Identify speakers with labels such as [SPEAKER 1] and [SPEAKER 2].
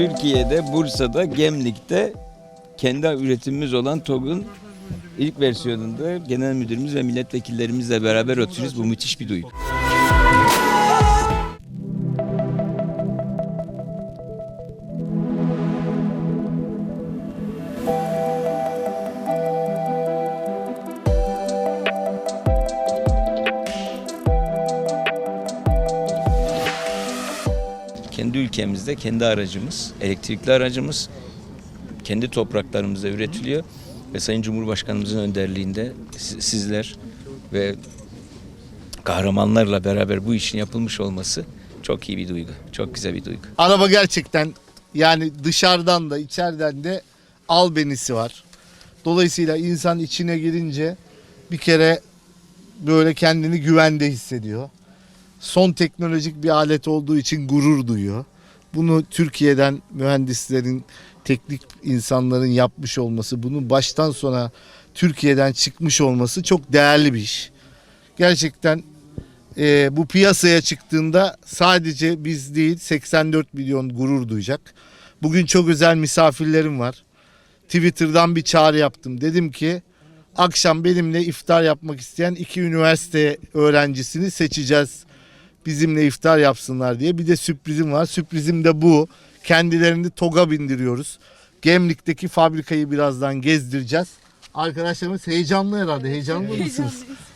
[SPEAKER 1] Türkiye'de, Bursa'da, Gemlik'te kendi üretimimiz olan TOG'un ilk versiyonunda genel müdürümüz ve milletvekillerimizle beraber oturuyoruz. Bu müthiş bir duygu. Kendi ülkemizde kendi aracımız, elektrikli aracımız kendi topraklarımızda üretiliyor ve Sayın Cumhurbaşkanımızın önderliğinde si- sizler ve kahramanlarla beraber bu işin yapılmış olması çok iyi bir duygu. Çok güzel bir duygu.
[SPEAKER 2] Araba gerçekten yani dışarıdan da içeriden de albenisi var. Dolayısıyla insan içine girince bir kere böyle kendini güvende hissediyor. Son teknolojik bir alet olduğu için gurur duyuyor. Bunu Türkiye'den mühendislerin, teknik insanların yapmış olması, bunun baştan sona Türkiye'den çıkmış olması çok değerli bir iş. Gerçekten e, bu piyasaya çıktığında sadece biz değil 84 milyon gurur duyacak. Bugün çok özel misafirlerim var. Twitter'dan bir çağrı yaptım. Dedim ki akşam benimle iftar yapmak isteyen iki üniversite öğrencisini seçeceğiz. Bizimle iftar yapsınlar diye. Bir de sürprizim var. Sürprizim de bu. Kendilerini TOG'a bindiriyoruz. Gemlik'teki fabrikayı birazdan gezdireceğiz. Arkadaşlarımız heyecanlı herhalde. Heyecanlı mısınız?